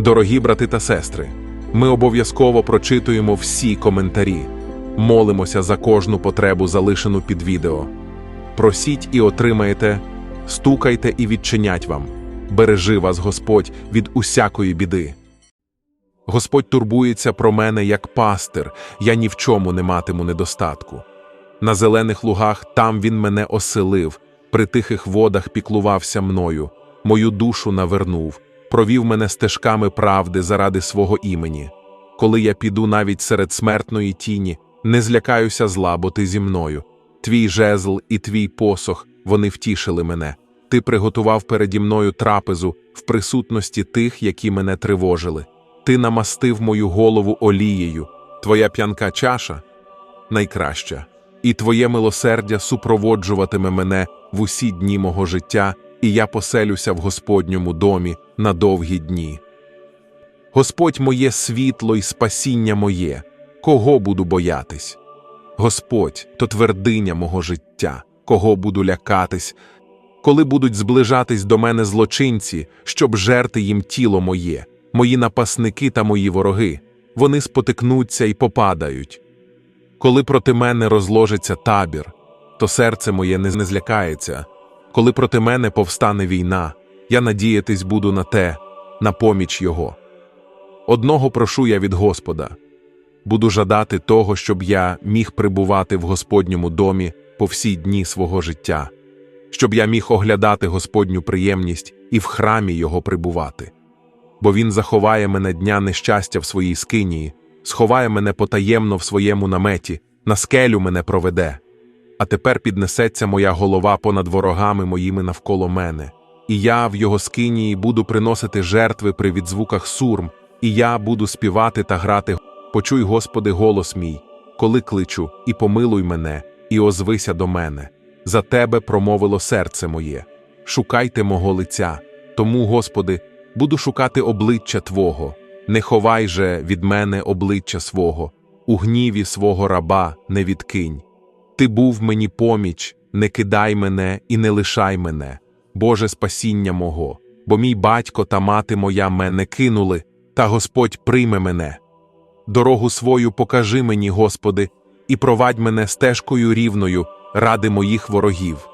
Дорогі брати та сестри, ми обов'язково прочитуємо всі коментарі, молимося за кожну потребу, залишену під відео. Просіть і отримаєте, стукайте і відчинять вам. Бережи вас Господь від усякої біди. Господь турбується про мене як пастир, я ні в чому не матиму недостатку. На зелених лугах там він мене оселив, при тихих водах піклувався мною, мою душу навернув, провів мене стежками правди заради свого імені. Коли я піду навіть серед смертної тіні, не злякаюся зла, бо ти зі мною. Твій жезл і твій посох вони втішили мене. Ти приготував переді мною трапезу в присутності тих, які мене тривожили. Ти намастив мою голову олією, твоя п'янка чаша найкраща, і твоє милосердя супроводжуватиме мене в усі дні мого життя, і я поселюся в Господньому домі на довгі дні. Господь моє світло і спасіння моє, кого буду боятись? Господь то твердиня мого життя, кого буду лякатись, коли будуть зближатись до мене злочинці, щоб жерти їм тіло моє, мої напасники та мої вороги, вони спотикнуться і попадають. Коли проти мене розложиться табір, то серце моє не злякається. Коли проти мене повстане війна, я надіятись буду на те, на поміч Його. Одного прошу я від Господа буду жадати того, щоб я міг прибувати в Господньому домі по всі дні свого життя, щоб я міг оглядати Господню приємність і в храмі Його прибувати. Бо Він заховає мене дня нещастя в своїй скинії, сховає мене потаємно в своєму наметі, на скелю мене проведе. А тепер піднесеться моя голова понад ворогами моїми навколо мене, і я в його скинії буду приносити жертви при відзвуках сурм, і я буду співати та грати. Почуй, Господи, голос мій, коли кличу, і помилуй мене, і озвися до мене. За тебе промовило серце моє. Шукайте мого лиця. Тому, Господи, буду шукати обличчя Твого. Не ховай же від мене обличчя свого, у гніві свого раба не відкинь. Ти був мені поміч, не кидай мене і не лишай мене, Боже спасіння мого, бо мій батько та мати моя мене кинули, та Господь прийме мене. Дорогу свою покажи мені, Господи, і провадь мене стежкою рівною ради моїх ворогів.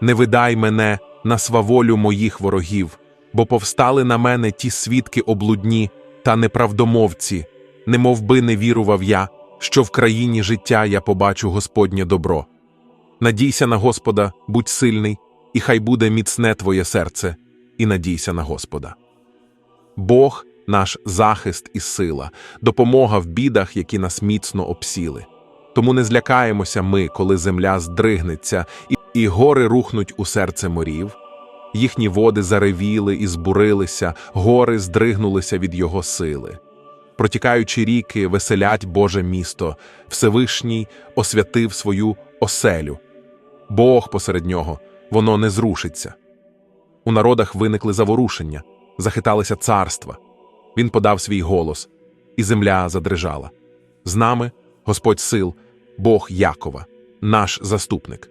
Не видай мене на сваволю моїх ворогів, бо повстали на мене ті свідки облудні та неправдомовці, немов би не вірував я, що в країні життя я побачу Господнє добро. Надійся на Господа, будь сильний, і хай буде міцне твоє серце, і надійся на Господа. Бог наш захист і сила, допомога в бідах, які нас міцно обсіли. Тому не злякаємося ми, коли земля здригнеться, і, гори рухнуть у серце морів. Їхні води заревіли і збурилися, гори здригнулися від його сили. Протікаючі ріки веселять Боже місто, Всевишній освятив свою оселю. Бог посеред нього, воно не зрушиться. У народах виникли заворушення, захиталися царства. Він подав свій голос, і земля задрижала. З нами Господь сил, Бог Якова, наш заступник.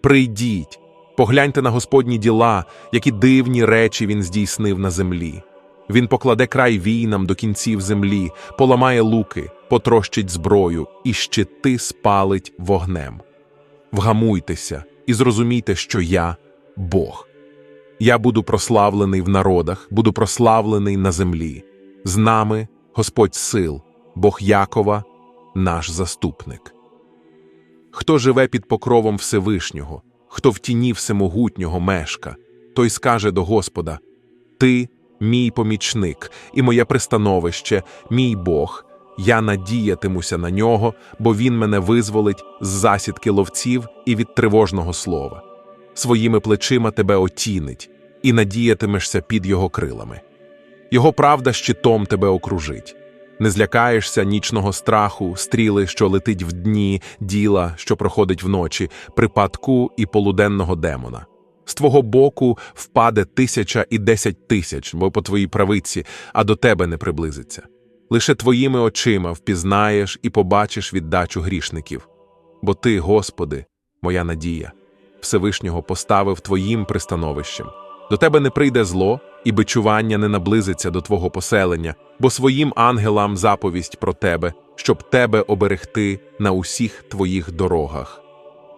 Прийдіть, погляньте на Господні діла, які дивні речі він здійснив на землі. Він покладе край війнам до кінців землі, поламає луки, потрощить зброю і щити спалить вогнем. Вгамуйтеся і зрозумійте, що я Бог. Я буду прославлений в народах, буду прославлений на землі. З нами Господь сил, Бог Якова, наш заступник. Хто живе під покровом Всевишнього, хто в тіні всемогутнього мешка, той скаже до Господа: Ти мій помічник і моє пристановище, мій Бог. Я надіятимуся на нього, бо він мене визволить з засідки ловців і від тривожного слова. Своїми плечима тебе отінить, і надіятимешся під його крилами. Його правда щитом тебе окружить. Не злякаєшся нічного страху, стріли, що летить в дні, діла, що проходить вночі, припадку і полуденного демона. З твого боку впаде тисяча і десять тисяч, бо по твоїй правиці, а до тебе не приблизиться. Лише твоїми очима впізнаєш і побачиш віддачу грішників. Бо ти, Господи, моя надія, Всевишнього поставив твоїм пристановищем. До тебе не прийде зло, і бичування не наблизиться до твого поселення, бо своїм ангелам заповість про тебе, щоб тебе оберегти на усіх твоїх дорогах.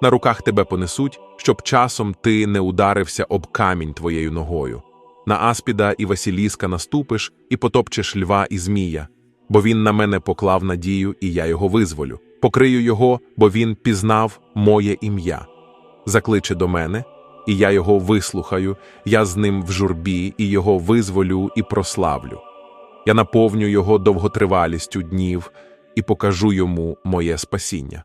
На руках тебе понесуть, щоб часом ти не ударився об камінь твоєю ногою. На аспіда і Василіска наступиш і потопчеш льва і змія, бо він на мене поклав надію, і я його визволю. Покрию його, бо він пізнав моє ім'я. Закличе до мене, і я його вислухаю, я з ним в журбі, і його визволю і прославлю. Я наповню його довготривалістю днів і покажу йому моє спасіння.